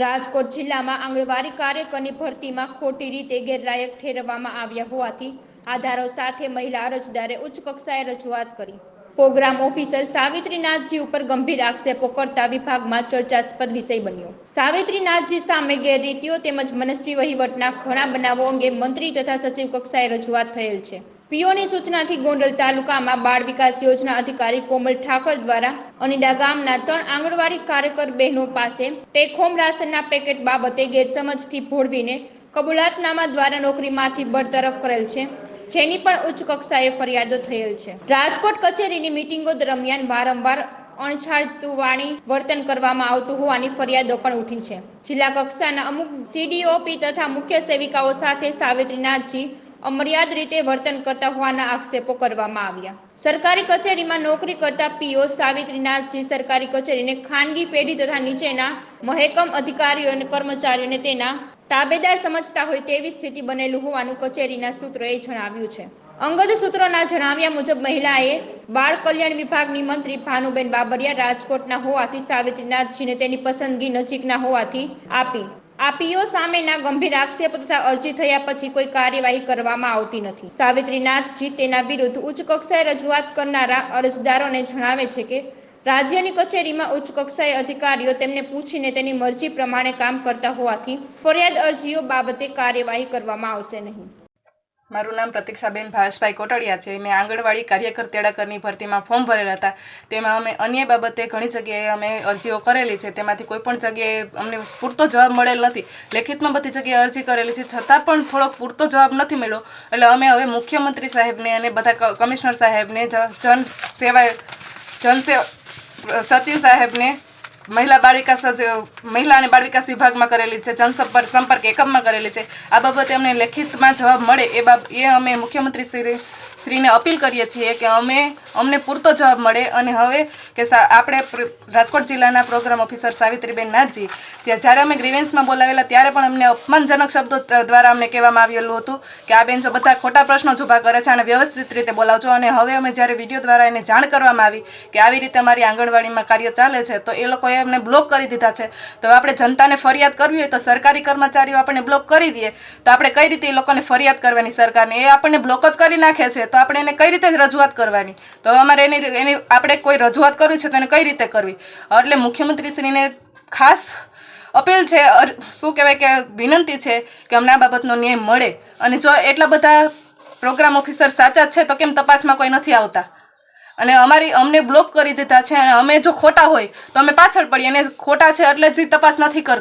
રાજકોટ જિલ્લામાં આંગણવાડી કાર્યકરની ભરતીમાં ખોટી રીતે ગેરલાયક ઠેરવવામાં આવ્યા હોવાથી આધારો સાથે મહિલા અરજદારે ઉચ્ચ કક્ષાએ રજૂઆત કરી. પ્રોગ્રામ ઓફિસર સાવિત્રીનાથજી ઉપર ગંભીર આક્ષેપો કરતા વિભાગમાં ચર્ચાસ્પદ વિષય બન્યો. સાવિત્રીનાથજી સામે ગેરરીતિઓ તેમજ મનસ્વી વહીવટના ઘણા બનાવો અંગે મંત્રી તથા સચિવ કક્ષાએ રજૂઆત થયેલ છે. પીઓની સૂચનાથી ગોંડલ તાલુકામાં બાળ વિકાસ યોજના અધિકારી કોમલ ઠાકર દ્વારા અનિડા ગામના ત્રણ આંગણવાડી કાર્યકર બહેનો પાસે ટેક હોમ રાશનના પેકેટ બાબતે ગેરસમજથી ભોળવીને કબૂલાતનામા દ્વારા નોકરીમાંથી બરતરફ કરેલ છે, જેની પણ ઉચ્ચ કક્ષાએ ફરિયાદો થયેલ છે. રાજકોટ કચેરીની મિટિંગો દરમિયાન વારંવાર અણછાજતું વાણી વર્તન કરવામાં આવતું હોવાની ફરિયાદો પણ ઉઠી છે. જિલ્લા કક્ષાના અમુક સીડીઓપી તથા મુખ્ય સેવિકાઓ સાથે સાવિત્રીનાથજી અમર્યાદ રીતે વર્તન કરતા હોવાના આક્ષેપો કરવામાં આવ્યા. સરકારી કચેરીમાં નોકરી કરતા પીઓ સાવિત્રીનાથજી સરકારી કચેરીને ખાનગી પેઢી તથા નીચેના મહેકમ અધિકારીઓ અને કર્મચારીઓને તેના તાબેદાર સમજતા હોય તેવી સ્થિતિ બનેલું હોવાનું કચેરીના સૂત્રોએ જણાવ્યું છે. અંગત સૂત્રોના જણાવ્યા મુજબ મહિલાએ બાળ કલ્યાણ વિભાગની મંત્રી ભાનુબેન બાબરિયા રાજકોટના હોવાથી સાવિત્રીનાથજીને તેની પસંદગી નજીકના હોવાથી આપી આ પીઓ સામેના ગંભીર આક્ષેપ તથા અરજી થયા પછી કોઈ કાર્યવાહી કરવામાં આવતી નથી. સાવિત્રીનાથજી તેના વિરુદ્ધ ઉચ્ચ કક્ષાએ રજૂઆત કરનારા અરજદારોને જણાવે છે કે, રાજ્યની કચેરીમાં ઉચ્ચ કક્ષાએ અધિકારીઓ તેમને પૂછીને તેની મરજી પ્રમાણે કામ કરતા હોવાથી ફરિયાદ અરજીઓ બાબતે કાર્યવાહી કરવામાં આવશે નહીં. મારું નામ પ્રતીક્ષાબેન ભાવેશભાઈ કોટડિયા છે. મેં આંગણવાડી કાર્યકર તેડાકરની ભરતીમાં ફોર્મ ભરેલા હતા. તેમાં અમે અન્ય બાબતે ઘણી જગ્યાએ અમે અરજીઓ કરેલી છે. તેમાંથી કોઈ પણ જગ્યાએ અમને પૂરતો જવાબ મળેલ નથી. લેખિતમાં બધી જગ્યાએ અરજી કરેલી છે. છતાં પણ થોડોક પૂરતો જવાબ નથી મળ્યો. એટલે અમે હવે મુખ્યમંત્રી સાહેબને અને બધા કમિશનર સાહેબને જન સેવા જન સચિવ સાહેબને મહિલા બાળ વિકાસ મહિલા અને બાળ વિકાસ વિભાગમાં કરેલી છે જનસંપર્ક સંપર્ક એકમમાં કરેલી છે. આ બાબતે અમને લેખિતમાં જવાબ મળે એ બાબ, એ અમે મુખ્યમંત્રી શ્રી શ્રીને અપીલ કરીએ છીએ કે અમે, અમને પૂરતો જવાબ મળે અને હવે કે આપણે રાજકોટ જિલ્લાના પ્રોગ્રામ ઓફિસર સાવિત્રીબેન નાથજી, ત્યાં જ્યારે અમે ગ્રીવેન્સમાં બોલાવેલા, ત્યારે પણ અમને અપમાનજનક શબ્દો દ્વારા અમને કહેવામાં આવેલું હતું કે આ બેન જો બધા ખોટા પ્રશ્નો જ ઊભા કરે છે અને વ્યવસ્થિત રીતે બોલાવજો. અને હવે અમે જ્યારે વીડિયો દ્વારા એને જાણ કરવામાં આવી કે આવી રીતે અમારી આંગણવાડીમાં કાર્ય ચાલે છે, તો એ લોકોએ અમને બ્લોક કરી દીધા છે. તો આપણે જનતાને ફરિયાદ કરવી હોય તો સરકારી કર્મચારીઓ આપણને બ્લોક કરી દે. તો આપણે કઈ રીતે એ લોકોને ફરિયાદ કરવાની સરકારને? એ આપણને બ્લોક જ કરી નાખે છે. તો આપણે એને કઈ રીતે રજૂઆત કરવાની? તો અમારે એની એની, આપણે કોઈ રજૂઆત કરવી છે તો એને કઈ રીતે કરવી? એટલે મુખ્યમંત્રીશ્રીને ખાસ અપીલ છે શું કહેવાય કે વિનંતી છે કે અમને આ બાબતનો ન્યાય મળે. અને જો એટલા બધા પ્રોગ્રામ ઓફિસર સાચા છે, તો કેમ તપાસમાં કોઈ નથી આવતા? અને અમારી, અમને બ્લોક કરી દીધા છે અને અમે જો ખોટા હોય, તો અમે પાછળ પડીએ. અને ખોટા છે એટલે જ તપાસ નથી કરતા.